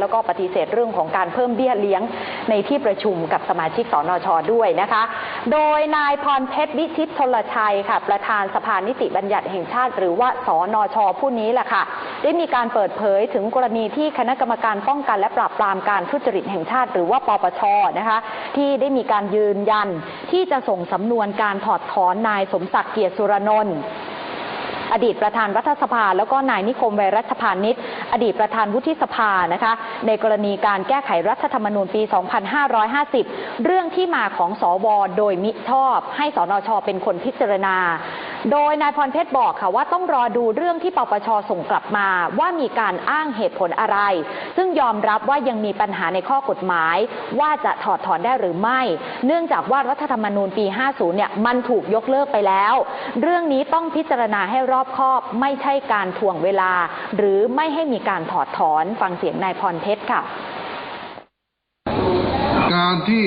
แล้วก็ปฏิเสธเรื่องของการเพิ่มเบี้ยเลี้ยงในที่ประชุมกับสมาชิกสนชด้วยนะคะ โดยนายพรเพชรวิชิตชลชัยค่ะ ประธานสภานิติบัญญัติแห่งชาติ หรือว่าสอนชผู้นี้แหละค่ะ ได้มีการเปิดเผยถึงกรณีที่คณะกรรมการป้องกันและปราบปรามการทุจริตแห่งชาติ หรือว่าปปชนะคะที่ได้มีการยืนยัน ที่จะส่งสำนวนการถอดถอนนายสมศักดิ์เกียรติสุรนนท์อดีตประธานรัฐสภา แล้วก็นายนิคมไวรัชพานิช อดีตประธานวุฒิสภานะคะ ในกรณีการแก้ไขรัฐธรรมนูญปี 2550 เรื่องที่มาของสอวโดยมิชอบ ให้สนชเป็นคนพิจารณา โดยนายพรเพชรบอกค่ะว่าต้องรอดูเรื่องที่ปปชส่งกลับมาว่ามีการอ้างเหตุผลอะไร ซึ่งยอมรับว่ายังมีปัญหาในข้อกฎหมาย ว่าจะถอดถอนได้หรือไม่ เนื่องจากว่ารัฐธรรมนูญปี 50 เนี่ยมันถูกยกเลิกไปแล้ว เรื่องนี้ต้องพิจารณาให้รอบคอบ ไม่ใช่การถ่วงเวลา หรือไม่ให้มีการถอดถอนฟังเสียงนายพรเพชรค่ะ การที่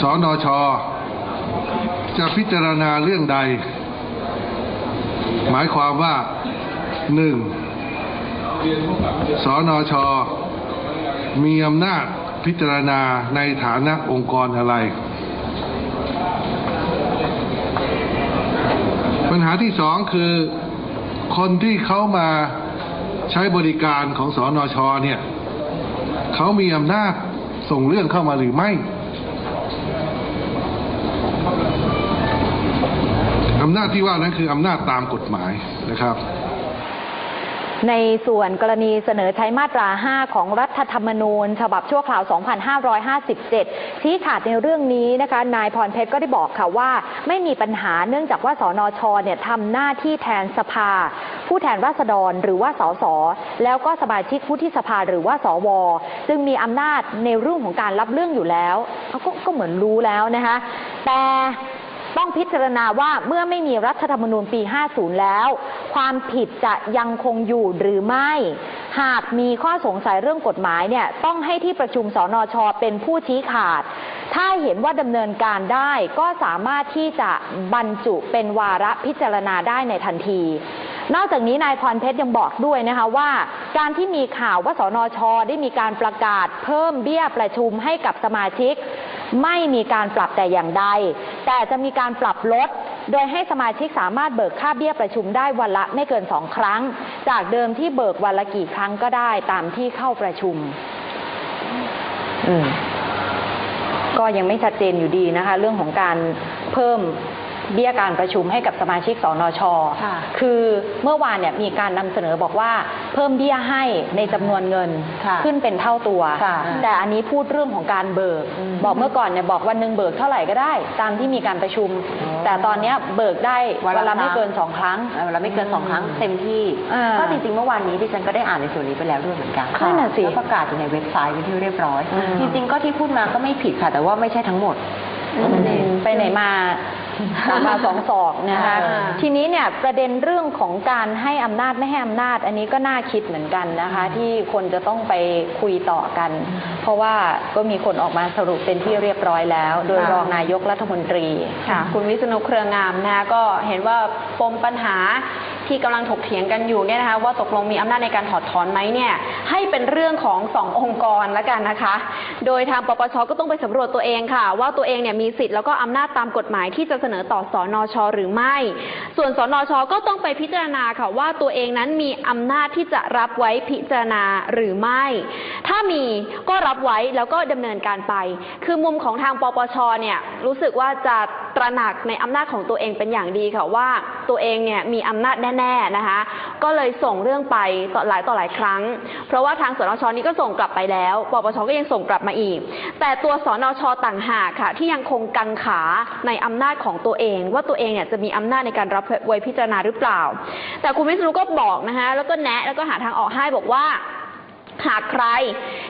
สนช จะพิจารณาเรื่องใด หมายความว่าหนึ่งสนช มีอำนาจพิจารณาในฐานะองค์กรอะไร ปัญหาที่สองคือ คนที่เขามาใช้บริการของสอนอชอเนี่ย เขามีอำนาจส่งเรื่องเข้ามาหรือไม่ อำนาจที่ว่านั้นคืออำนาจตามกฎหมายนะครับในส่วนกรณีเสนอใช้มาตรา 5 ของรัฐธรรมนูญ ฉบับชั่วคราว 2557 ชี้ขาดในเรื่องนี้นะคะ นายพรเพชรก็ได้บอกค่ะว่า ไม่มีปัญหาเนื่องจากว่าสนชเนี่ยทำหน้าที่แทนสภา ผู้แทนราษฎรหรือว่าสสแล้วก็สมาชิกผู้ที่สภาหรือว่าสวจึงมีอำนาจในเรื่องของการรับเรื่องอยู่แล้วเขาก็เหมือนรู้แล้วนะคะแต่ ต้องพิจารณาว่าเมื่อไม่มีรัฐธรรมนูญปี 50 แล้ว ความผิดจะยังคงอยู่หรือไม่ หากมีข้อสงสัยเรื่องกฎหมายเนี่ยต้องให้ที่ประชุมสนชเป็นผู้ชี้ขาด ถ้าเห็นว่าดำเนินการได้ก็สามารถที่จะบรรจุเป็นวาระพิจารณาได้ในทันทีนอกจากนี้นายพรเพชรยังบอกด้วยนะคะว่า การที่มีข่าวว่าสนชได้มีการประกาศเพิ่มเบี้ยประชุมให้กับสมาชิก ไม่มีการปรับแต่อย่างใด แต่จะมีการปรับลด โดยให้สมาชิกสามารถเบิกค่าเบี้ยประชุมได้วันละไม่เกินสองครั้ง จากเดิมที่เบิกวันละกี่ครั้งก็ได้ตามที่เข้าประชุม อืมก็ยังไม่ชัดเจนอยู่ดีนะคะ เรื่องของการเพิ่ม เบี้ยการประชุมให้กับสมาชิกสนช ค่ะคือเมื่อวานเนี่ยมีการนำเสนอบอกว่าเพิ่มเบี้ยให้ในจำนวนเงินค่ะขึ้นเป็นเท่าตัว ค่ะแต่อันนี้พูดเรื่องของการเบิก อืมบอกเมื่อก่อนเนี่ยบอกวันหนึ่งเบิกเท่าไหร่ก็ได้ ตามที่มีการประชุม อ๋อแต่ตอนเนี้ยเบิกได้วันวันละละไม่ครั้ง เกินสองครั้งเออเราไม่เกินสองครั้งเต็มที่อ่าก็จริงๆเมื่อวานนี้ดิฉันก็ได้อ่านในส่วนนี้ไปแล้วด้วยเหมือนกันนั่นน่ะสิแล้วประกาศอยู่ในเว็บไซต์เป็นที่เรียบร้อย อืม จริง ๆ ก็ที่พูดมาก็ไม่ผิดค่ะ แต่ว่าไม่ใช่ทั้งหมดอืมไปไหนมาสา มมาสองศอกนะคะอ่าทีนี้เนี่ยประเด็นเรื่องของการให้อำนาจไม่ให้อำนาจ อันนี้ก็น่าคิดเหมือนกันนะคะ ที่คนจะต้องไปคุยต่อกัน เพราะว่าก็มีคนออกมาสรุปเป็นที่เรียบร้อยแล้ว โดยค่ะรองนายกรัฐมนตรีค่ะคุณวิษณุเครืองามนะคะก็เห็นว่าปมปัญหา ที่กำลังถกเถียงกันอยู่เนี่ยนะคะว่าตกลงมีอำนาจในการถอดถอนไหมเนี่ยให้เป็นเรื่องของสององค์กรล้วกันนะคะ โดยทางปปชก็ต้องไปสำรวจตัวเองค่ะ ว่าตัวเองเนี่ยมีสิทธิ์แล้วก็อำนาจตามกฎหมายที่จะเสนอต่อสอนอชหรือไม่ ส่วนสอนอชก็ต้องไปพิจารณาค่ะว่าตัวเองนั้นมีอำนาจที่จะรับไว้พิจารณาหรือไม่ ถ้ามีก็รับไว้แล้วก็ดำเนินการไป คือมุมของทางปปชเนี่ยรู้สึกว่าจะ ตระหนักในอำนาจของตัวเองเป็นอย่างดีค่ะว่าตัวเองเนี่ยมีอำนาจแน่ๆนะคะ ก็เลยส่งเรื่องไปต่อหลายต่อหลายครั้ง เพราะว่าทางสนชนี้ก็ส่งกลับไปแล้วปปชก็ยังส่งกลับมาอีก แต่ตัวสนชต่างหากค่ะ ที่ยังคงกังขาในอำนาจของตัวเอง ว่าตัวเองเนี่ยจะมีอำนาจในการรับไว้พิจารณาหรือเปล่า แต่คุณวิษณุก็บอกนะคะแล้วก็แนะแล้วก็หาทางออกให้บอกว่า หากใคร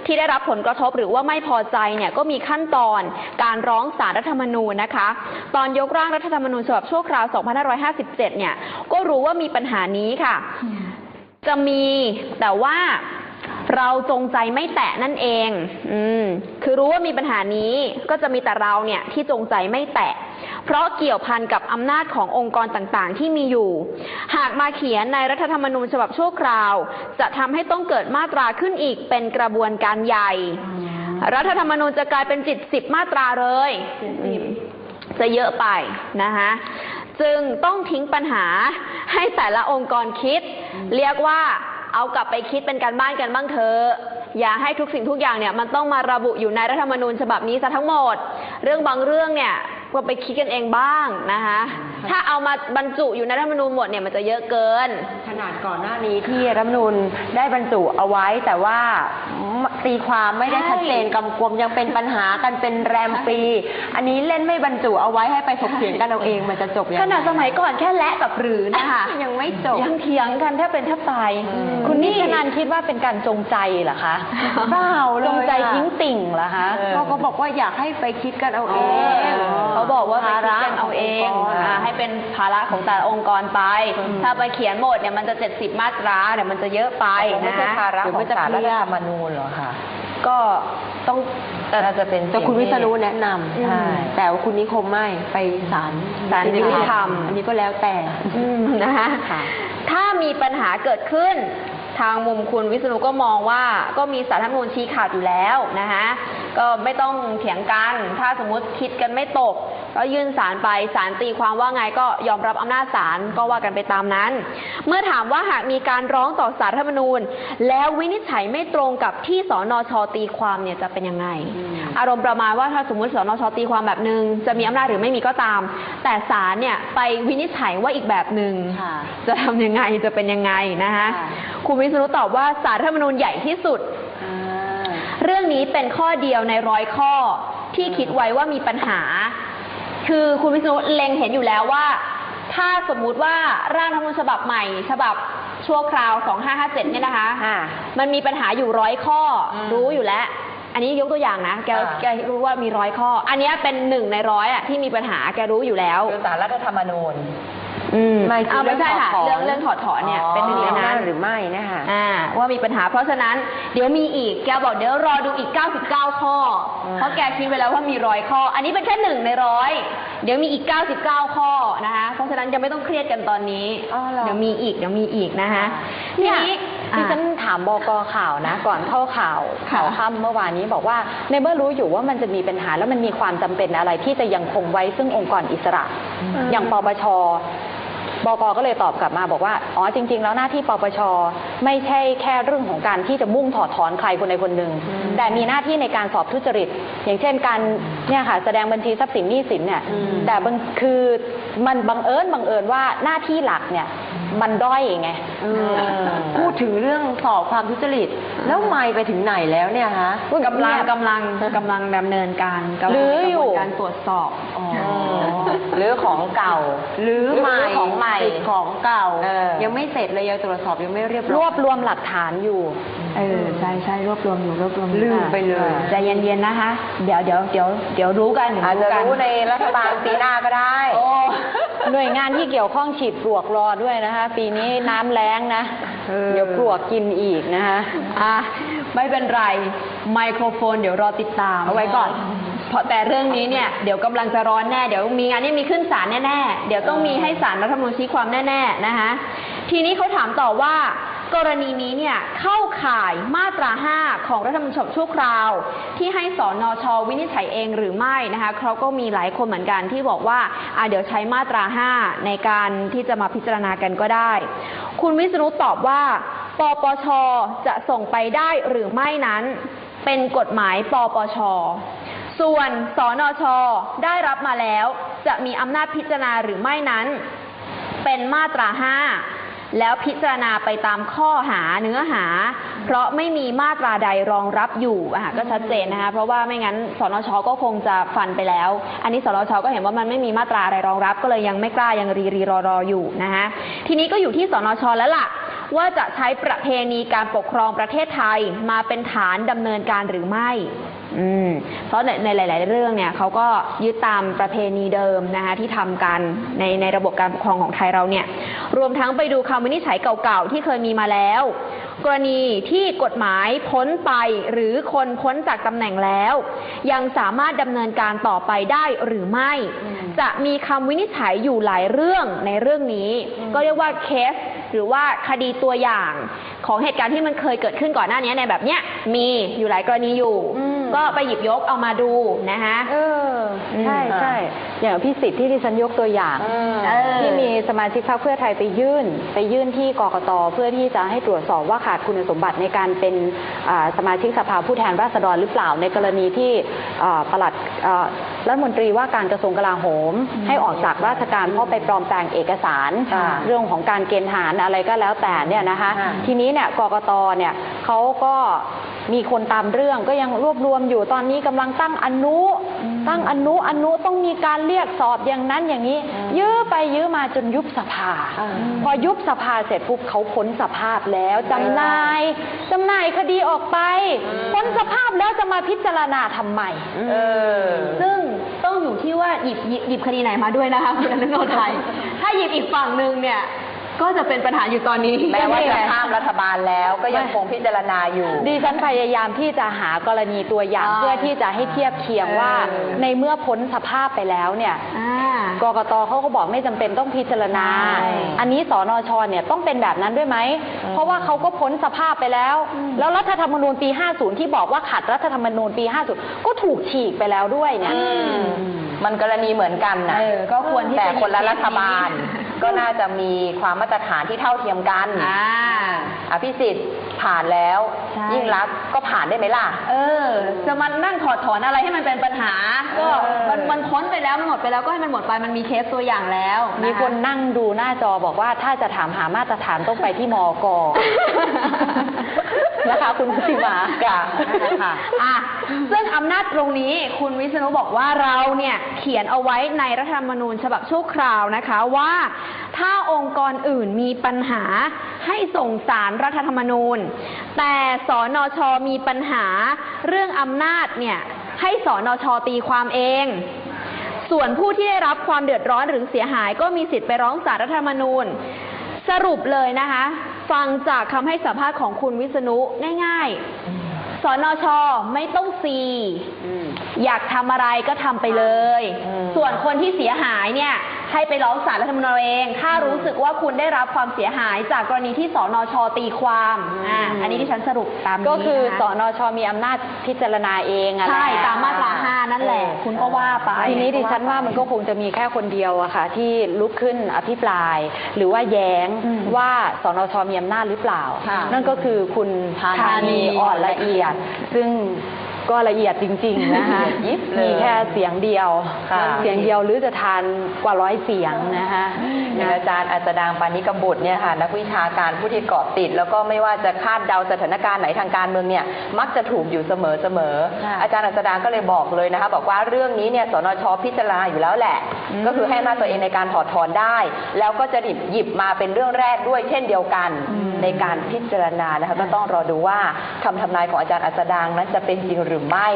ที่ได้รับผลกระทบหรือว่าไม่พอใจเนี่ยก็มีขั้นตอนการร้องสารรัฐธรรมนูญนะคะ ตอนยกร่างรัฐธรรมนูญฉบับชั่วคราว 2557 เนี่ยก็รู้ว่ามีปัญหานี้ค่ะ จะมีแต่ว่า เราจงใจไม่แตะนั่นเอง อืม คือรู้ว่ามีปัญหานี้ก็จะมีแต่เราเนี่ยที่จงใจไม่แตะ เพราะเกี่ยวพันกับอำนาจขององค์กรต่างๆ ที่มีอยู่ หากมาเขียนในรัฐธรรมนูญฉบับชั่วคราว จะทำให้ต้องเกิดมาตราขึ้นอีกเป็นกระบวนการใหญ่ รัฐธรรมนูญจะกลายเป็นจิตสิบมาตราเลยจะเยอะไปนะคะจึงต้องทิ้งปัญหาให้แต่ละองค์กรคิด เรียกว่า เอากลับไปคิดเป็นการบ้านกันบ้างเถอะอย่าให้ทุกสิ่งทุกอย่างเนี่ยมันต้องมาระบุอยู่ในรัฐธรรมนูญฉบับนี้ซะทั้งหมด เรื่องบางเรื่องเนี่ย ก็ไปคิดกันเองบ้างนะคะ ถ้าเอามาบรรจุอยู่ในรัฐธรรมนูญหมดเนี่ยมันจะเยอะเกิน ขนาดก่อนหน้านี้ที่รัฐธรรมนูญได้บรรจุเอาไว้แต่ว่าตีความไม่ได้ชัดเจนกำกวมยังเป็นปัญหากันเป็นแรมปี อันนี้เล่นไม่บรรจุเอาไว้ให้ไปถกเถียงกันเอาเองมันจะจบยังไงขนาดสมัยก่อนแค่และกับหรือนะคะยังไม่จบยังเถียงกันแทบเป็นแทบตายคุณนิชนันคิดว่าเป็นการจงใจเหรอคะเปล่าเลยจงใจอะทิ้งติ่งเหรอคะก็เขาบอกว่าอยากให้ไปคิดกันเอาเองเขาบอกว่าไปภาคิดระกันเอาเองขงค์กรอ่าให้เป็นภาระของแต่ละองค์กรไป ถ้าไปเขียนหมดเนี่ยมันจะ 70 มาตราเดี๋ยวมันจะเยอะไปไม่นะใช่ภาระเดี๋ยวขอมังนจะสารเครีรัฐยดธรรมนูญเหรอคะก็ต้องแต่น่าจะเป็นแต่คุณวิษณุสิ่งที่แนะนำใช่แต่ว่าคุณนิคมไม่ไปศาลศาลยุติธรรมอันนี้ก็แล้วแต่อืมนะคะค่ะถ้ามีปัญหาเกิดขึ้น ทางมุมคุณวิษณุก็มองว่าก็มีสารรัฐธรรมนูญชี้ขาดอยู่แล้วนะคะก็ไม่ต้องเถียงกัน ถ้าสมมุติคิดกันไม่ตก ก็ยื่นสารไปสารตีความว่าไงก็ยอมรับอำนาจศาลก็ว่ากันไปตามนั้น เมื่อถามว่าหากมีการร้องต่อสารรัฐธรรมนูญ แล้ววินิจฉัยไม่ตรงกับที่สนชตีความเนี่ยจะเป็นยังไง อารมณ์ประมาณว่าถ้าสมมติสนชตีความแบบหนึ่งจะมีอำนาจหรือไม่มีก็ตาม แต่ศาลเนี่ยไปวินิจฉัยว่าอีกแบบหนึ่งค่ะจะทำยังไงจะเป็นยังไงนะคะ ค่ะคุณวิษณุตอบว่าสารรัฐธรรมนูญใหญ่ที่สุดอ่าเรื่องนี้เป็นข้อเดียวในร้อยข้อที่คิดไว้ว่ามีปัญหา คือคุณวิษณุเล็งเห็นอยู่แล้วว่า ถ้าสมมุติว่าร่างรัฐธรรมนูญฉบับใหม่ ฉบับชั่วคราว 2557 เนี่ยนะคะอ่ามันมีปัญหาอยู่ร้อยข้ออมรู้อยู่แล้ว อันนี้ยกตัวอย่างนะ แกอ่าแกรู้ว่ามีร้อยข้อ อันเนี้ยเป็นหนึ่งในร้อยอะที่มีปัญหา แกรู้อยู่แล้ว คือสารรัฐธรรมนูญ อืมไม่คือเอาไม่ใช่ค่ะเรื่เรื่อองงถอดถอนเรื่องถอดถอนเนี่ยอ๋อเป็นหนึ่งในมีอำนั้นาจนหรือไม่นะคะอ่าว่ามีปัญหาเพราะฉะนั้นเดี๋ยวมีอีกแกบอกเดี๋ยวรอดูอีก 99 ข้ออ่าเพราะแกคิดไว้แล้วว่ามีร้อยข้อ อันนี้เป็นแค่หนึ่งในร้อยเดี๋ยวมีอีก 99 ข้อนะคะ เพราะฉะนั้นยังไม่ต้องเครียดกันตอนนี้อ๋อเหรอเดี๋ยวมีอีกเดี๋ยวมีอีกนะคะทีเนี่ยนี้ที่ฉันอะถามบกข่าวนะ ก่อนเข้าข่าวค่ะข่าวค่ำเมื่อวานนี้บอกว่าในเมื่อรู้อยู่ว่ามันจะมีปัญหาแล้วมันมีความจำเป็นอะไรที่จะยังคงไว้ซึ่งองค์กรอิสระ อย่างปปช บกก็เลยตอบกลับมาบอกว่า อ๋อจริง ๆ แล้วหน้าที่ปปชไม่ใช่แค่เรื่องของการที่จะมุ่งถอดถอนใครคนใดคนหนึ่ง แต่มีหน้าที่ในการสอบทุจริต อย่างเช่นการเนี่ยค่ะแสดงบัญชีทรัพย์สินหนี้สินเนี่ย แต่บางคือมันบังเอิญบังเอิญว่าหน้าที่หลักเนี่ยมันด้อยไงเออพูดถึงเรื่องสอบความทุจริต แล้วไม่ไปถึงไหนแล้วเนี่ยฮะกำลังกำลังกำลังดำเนินการกำลังหรืออยู่ในกระบวนการตรวจสอบอ๋อ หรือของเก่า หรือหรือใหม่ของใหม่ติดของเก่าเออยังไม่เสร็จเลยยังตรวจสอบยังไม่เรียบรร้อวยบรวมหลักฐานอยู่เออใช่ใช่รวบรวมอยู่รวบรวมอยู่ลืมไปเลยใจเย็นๆนะคะ เดี๋ยวเดี๋ยวเดี๋ยวเดี๋ยวรู้กันเดี๋ยวอาจจะกันรู้ในรัฐบาลปีหน้าก็ได้โอ้หน่วยงานที่เกี่ยวข้องฉีดปลวกรอด้วยนะคะ ปีนี้น้ำแล้งนะเออเดี๋ยวปลวกกินอีกนะคะอะไม่เป็นไรไมโครโฟนเดี๋ยวรอติดตามเอาไว้ก่อน เพราะแต่เรื่องนี้เนี่ยเดี๋ยวกำลังจะร้อนแน่เดี๋ยวมีงานนี้มีขึ้นศาลแน่ๆเดี๋ยวต้องมีให้ศาลรัฐธรรมนูญชี้ความแน่ๆนะคะทีนี้เขาถามต่อว่ากรณีนี้เนี่ยเข้าข่ายมาตรา 5 ของรัฐธรรมนูญฉบับชั่วคราว ที่ให้สอนอชวินิจฉัยเองหรือไม่นะคะเขาก็มีหลายคนเหมือนกันที่บอกว่าอะเดี๋ยวใช้มาตรา 5 ในการที่จะมาพิจารณากันก็ได้ คุณวิษณุตอบว่าปปชจะส่งไปได้หรือไม่นั้น เป็นกฎหมายปปช ส่วนสนช ได้รับมาแล้ว จะมีอำนาจพิจารณาหรือไม่นั้น เป็นมาตรา 5 แล้วพิจารณาไปตามข้อหาเนื้อหา เพราะไม่มีมาตราใดรองรับอยู่อะก็ชัดเจนนะคะเพราะว่าไม่งั้นสนช ก็คงจะฟันไปแล้ว อันนี้สนช ก็เห็นว่ามันไม่มีมาตราอะไรรองรับ ก็เลยยังไม่กล้ายังรีรีรอรออยู่นะคะทีนี้ก็อยู่ที่สนช แล้วล่ะ ว่าจะใช้ประเพณีการปกครองประเทศไทยมาเป็นฐานดำเนินการหรือไม่อืมเพราะในในหลาย ๆ เรื่องเนี่ยเขาก็ยึดตามประเพณีเดิมนะคะที่ทำกันในในระบบการปกครองของไทยเราเนี่ย รวมทั้งไปดูคำวินิจฉัยเก่า ๆ ที่เคยมีมาแล้ว กรณีที่กฎหมายพ้นไปหรือคนพ้นจากตำแหน่งแล้ว ยังสามารถดำเนินการต่อไปได้หรือไม่ จะมีคำวินิจฉัยอยู่หลายเรื่องในเรื่องนี้ ก็เรียกว่าเคส หรือว่าคดีตัวอย่างของเหตุการณ์ที่มันเคยเกิดขึ้นก่อนหน้านี้ในแบบเนี้ยมีอยู่หลายกรณีอยู่ ก็ไปหยิบยกเอามาดูนะคะเออใช่อืมใช่อย่างพี่สิทธิ์ที่ดิฉันยกตัวอย่างอืมเออที่มีสมาชิกพรรคเพื่อไทยไปยื่น ไปยื่นที่กกตเพื่อที่จะให้ตรวจสอบว่าขาดคุณสมบัติในการเป็นอ่าสมาชิกสภาผู้แทนราษฎรหรือเปล่าในกรณีที่อ่าปลัดอ่ารัฐมนตรีว่าการกระทรวงกลาโหม ให้ออกจากราชการเพราะไปปลอมแปลงเอกสารค่ะเรื่องของการเกณฑ์ทหารอะไรก็แล้วแต่เนี่ยนะคะค่ะทีนี้เนี่ยกกตเนี่ยเขาก็ มีคนตามเรื่องก็ยังรวบรวมอยู่ตอนนี้กำลังตั้งอนุตั้งอนุอนุต้องมีการเรียกสอบอย่างนั้นอย่างนี้ ยื้อไปยื้อมาจนยุบสภา พอยุบสภาเสร็จปุ๊บเขาพ้นสภาพแล้วจำหนายจำหน่ายคดีออกไปพ้นสภาพแล้วจะมาพิจารณาทำไมเออซึ่งต้องอยู่ที่ว่าหยิบหยิบหยิบคดีไหนมาด้วยนะคะคุณอนุโนไทยถ้าหยิบอีกฝั่งหนึ่งเนี่ย ก็จะเป็นปัญหาอยู่ตอนนี้ แม้ว่าจะข้ามรัฐบาลแล้วก็ยังคงพิจารณาอยู่ ดิฉันพยายามที่จะหากรณีตัวอย่างอ่าเพื่อที่จะให้เทียบเคียงว่าเออในเมื่อพ้นสภาพไปแล้วเนี่ยอ่ากกตเขาก็บอกไม่จำเป็นต้องพิจารณาใช่อันนี้สนชเนี่ยต้องเป็นแบบนั้นด้วยไหม เพราะว่าเขาก็พ้นสภาพไปแล้ว แล้วรัฐธรรมนูญปี 50 ที่บอกว่าขัดรัฐธรรมนูญปี 50 ก็ถูกฉีกไปแล้วด้วยเนี่ยอืมมันกรณีเหมือนกันนะเออก็ควรที่แต่จะคนละหยิบรัฐบาลเคสนี้ ก็น่าจะมีความมาตรฐานที่เท่าเทียมกันอ่า อภิสิทธิ์ผ่านแล้ว ใช่ ยิ่งรักษณ์ก็ผ่านได้ไหมล่ะ เออ จะมานั่งถอดถอนอะไรให้มันเป็นปัญหา ก็เออ มันมันพ้นไปแล้วมันหมดไปแล้วก็ให้มันหมดไปมันมีเคสตัวอย่างแล้วะะ มีคนนั่งดูหน้าจอบอกว่าถ้าจะถามหามาตรฐานต้องไปที่มอก นะคะคุณพุทธิมาค่ะค่ะอะซึ่งอำนาจตรงนี้คุณวิษณุบอกว่าเราเนี่ยเขียนเอาไว้ในรัฐธรรมนูญฉบับชั่วคราวนะคะว่า ถ้าองค์กรอื่นมีปัญหาให้ส่งสารรัฐธรรมนูญ แต่สนชมีปัญหาเรื่องอำนาจเนี่ยให้สนชตีความเองส่วนผู้ที่ได้รับความเดือดร้อนหรือเสียหายก็มีสิทธิ์ไปร้องศาลรัฐธรรมนูญ สรุปเลยนะคะ ฟังจากคำให้สัมภาษณ์ของคุณวิษณุง่ายๆ สนชไม่ต้องซี อยากทำอะไรก็ทำไปเลยอืมส่วนคนที่เสียหายเนี่ย ให้ไปร้องศาลรัฐธรรมนูญเอง ถ้ารู้สึกว่าคุณได้รับความเสียหายจากกรณีที่สนชตีความอ่าอันนี้ที่ฉันสรุปตามนี้ก็คือนะสคะนชมีอำนาจพิจารณาเองอะใช่แหละตามมาตราห้านั่นแหละคุณก็ว่าไปทีนี้ดิฉันว่ามันก็คงจะมีแค่คนเดียวอะค่ะ ที่ลุกขึ้นอภิปราย หรือว่าแย้งอืมว่าสนชมีอำนาจหรือเปล่า ค่ะนั่นก็คือคุณธานีธานีอ่อนละเอียด ซึ่ง ก็ละเอียดจริง ๆ นะคะละเอียดยิบเลยมีแค่เสียงเดียวค่ะ เสียงเดียวหรือจะทานกว่าร้อยเสียงนะคะอย่างอาจารย์อัจดางปานิกบุตรเนี่ยค่ะนักวิชาการผู้ที่เกาะติด แล้วก็ไม่ว่าจะคาดเดาสถานการณ์ไหนทางการเมืองเนี่ยมักจะถูกอยู่เสมอเสมอค่ะอาจารย์อัจดางก็เลยบอกเลยนะคะ บอกว่าเรื่องนี้เนี่ยสนชพิจารณาอยู่แล้วแหละ ก็คือให้อำนาจตัวเองในการถอดถอนได้ แล้วก็จะหยิบหยิบมาเป็นเรื่องแรกด้วย เช่นเดียวกันในการพิจารณานะคะก็ต้องรอดูว่าคำทำนายของอาจารย์อัจดางนั้นจะเป็นจริงหรือไม่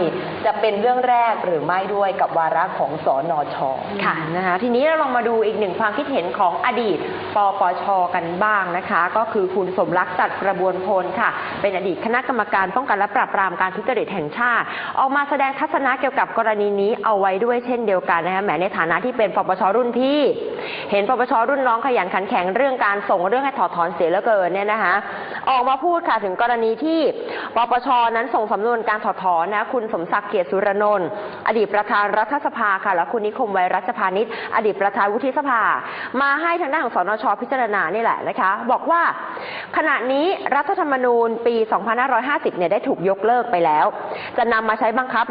จะเป็นเรื่องแรกหรือไม่ด้วยกับวาระของสนชค่ะนะคะทีนี้เราลองมาดูอีกหนึ่งความคิดเห็นของอดีตปปชกันบ้างนะคะ ก็คือคุณสมรักจัดกระบวนพลค่ะ เป็นอดีตคณะกรรมการป้องกันและปราบปรามการทุจริตแห่งชาติ ออกมาแสดงทัศนะเกี่ยวกับกรณีนี้เอาไว้ด้วยเช่นเดียวกันนะคะแหมในฐานะที่เป็นปปชรุ่นพี่เห็นปปชรุ่นน้องขยันขันแข็งเรื่องการส่งเรื่องให้ถอดถอนเสียเหลือเกินเนี่ยนะคะ ออกมาพูดค่ะถึงกรณีที่ปปชนั้นส่งสำนวนการถอดถอนนะคุณสมศักดิ์เกียรติสุรนนท์อดีตประธานรัฐสภาค่ะและคุณนิคมไวรัชพานิชอดีตประธานวุฒิสภา มาให้ทางด้านของสนชพิจารณานี่แหละนะคะ บอกว่าขณะนี้รัฐธรรมนูญปี 2550 เนี่ยได้ถูกยกเลิกไปแล้ว จะนำมาใช้บังคับ